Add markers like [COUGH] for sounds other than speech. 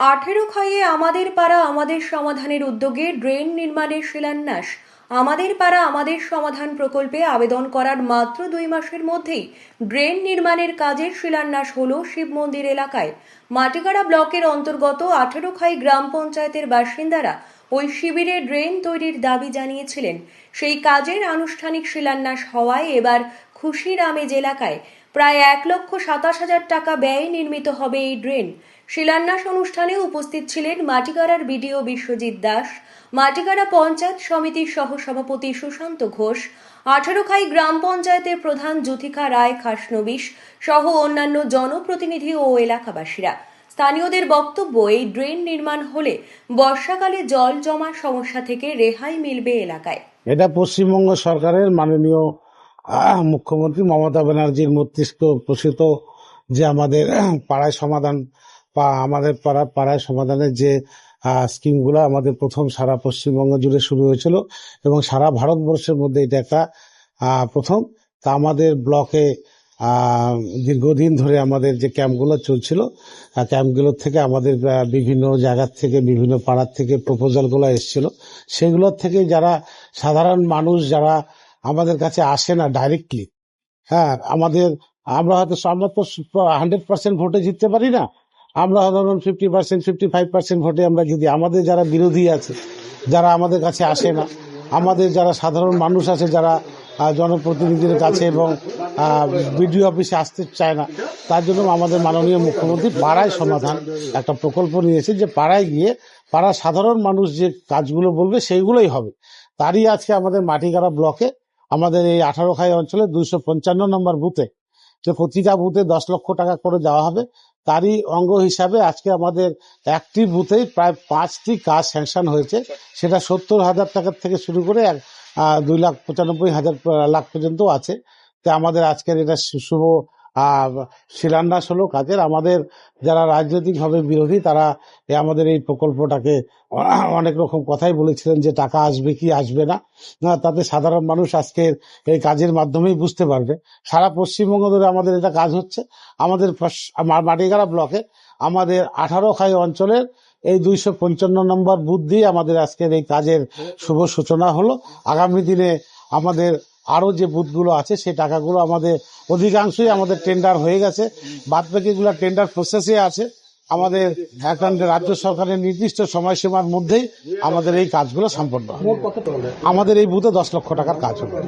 আঠেরো খাইয়ে আমাদের পাড়া আমাদের সমাধানের উদ্যোগে ড্রেন নির্মাণের শিলান্যাস। আমাদের পাড়া আমাদের সমাধান প্রকল্পে আবেদন করার মাত্র দুই মাসের মধ্যেই ড্রেন নির্মাণের কাজের শিলান্যাস হল শিব মন্দির এলাকায়। মাটিগাড়া ব্লকের অন্তর্গত আঠেরো খাই গ্রাম পঞ্চায়েতের বাসিন্দারা ওই শিবিরে ড্রেন তৈরির দাবি জানিয়েছিলেন। সেই কাজের আনুষ্ঠানিক শিলান্যাস হওয়ায় এবার খুশির আমেজ এলাকায় প্রায় এক লক্ষ সাতাশ হাজার টাকা ব্যয়ে নির্মিত হবে এই ড্রেন। শিলান্যাস অনুষ্ঠানে উপস্থিত ছিলেন মাটিগাড়ার বিডিও বিশ্বজিৎ দাস মাটিগাড়া পঞ্চায়েত সমিতির সহসভাপতি সুশান্ত ঘোষ, আঠারোখাই গ্রাম পঞ্চায়েতের প্রধান জ্যোতিকা রায় খাসনবিশ সহ অন্যান্য জনপ্রতিনিধি ও এলাকাবাসীরা। স্থানীয়দের বক্তব্য, এই ড্রেন নির্মাণ হলে বর্ষাকালে জল জমার সমস্যা থেকে রেহাই মিলবে এলাকায়। এটা পশ্চিমবঙ্গ সরকারের মাননীয় মুখ্যমন্ত্রী মমতা ব্যানার্জির মস্তিষ্ক প্রসূত যে আমাদের [CLEARS THROAT] পাড়ায় সমাধান আমাদের পাড়া, পাড়ায় সমাধানের যে স্কিমগুলো আমাদের প্রথম সারা পশ্চিমবঙ্গ জুড়ে শুরু হয়েছিল এবং সারা ভারতবর্ষের মধ্যে এটা একটা প্রথম। তা আমাদের ব্লকে দীর্ঘদিন ধরে আমাদের যে ক্যাম্পগুলো চলছিল ক্যাম্পগুলোর থেকে আমাদের বিভিন্ন জায়গার থেকে, বিভিন্ন পাড়ার থেকে প্রপোজালগুলো এসেছিল। সেগুলোর থেকে যারা সাধারণ মানুষ, যারা আমাদের কাছে আসে না ডাইরেক্টলি হ্যাঁ আমাদের, আমরা হয়তো আমরা তো হান্ড্রেড পার্সেন্ট ভোটে জিততে পারি না। আমরা ধরুন fifty percent fifty five percent ভোটে আমরা জিতি আমাদের যারা বিরোধী আছে, যারা আমাদের কাছে আসে না, আমাদের যারা সাধারণ মানুষ আছে, যারা জনপ্রতিনিধির কাছে এবং বিডিও অফিসে আসতে চায় না, তার জন্য আমাদের মাননীয় মুখ্যমন্ত্রী পাড়ায় সমাধান একটা প্রকল্প নিয়েছে যে পাড়ায় গিয়ে পাড়ার সাধারণ মানুষ যে কাজগুলো বলবে সেইগুলোই হবে। তারই আজকে আমাদের মাটিগাড়া ব্লকে আমাদের এই আঠারো খাই অঞ্চলে দুইশো পঞ্চান্ন নম্বর বুথে যে প্রতিটা বুথে দশ লক্ষ টাকা করে দেওয়া হবে, তারই অঙ্গ হিসাবে আজকে আমাদের একটি বুথেই প্রায় পাঁচটি কাজ স্যাংশন হয়েছে। সেটা সত্তর হাজার টাকার থেকে শুরু করে এক দুই লাখ পঁচানব্বই হাজার লাখ পর্যন্ত আছে। তো আমাদের আজকের এটা শুভ শিলান্যাস হলো কাজের। আমাদের যারা রাজনৈতিকভাবে বিরোধী তারা আমাদের এই প্রকল্পটাকে অনেক রকম কথাই বলেছিলেন যে টাকা আসবে কি আসবে না। তাতে সাধারণ মানুষ আজকের এই কাজের মাধ্যমেই বুঝতে পারবে। সারা পশ্চিমবঙ্গ ধরে আমাদের এটা কাজ হচ্ছে। আমাদের মাটিগাড়া ব্লকে আমাদের আঠারো খাই অঞ্চলের এই দুইশো পঞ্চান্ন নম্বর বুথ দিয়ে আমাদের আজকের এই কাজের শুভ সূচনা হলো। আগামী দিনে আমাদের আরও যে বুথগুলো আছে সেই টাকাগুলো আমাদের অধিকাংশই আমাদের টেন্ডার হয়ে গেছে। বাদ বাকিগুলো টেন্ডার প্রসেসে আছে। আমাদের এখন রাজ্য সরকারের নির্দিষ্ট সময়সীমার মধ্যেই আমাদের এই কাজগুলো সম্পন্ন হবে। আমাদের এই বুথে দশ লক্ষ টাকার কাজ হবে।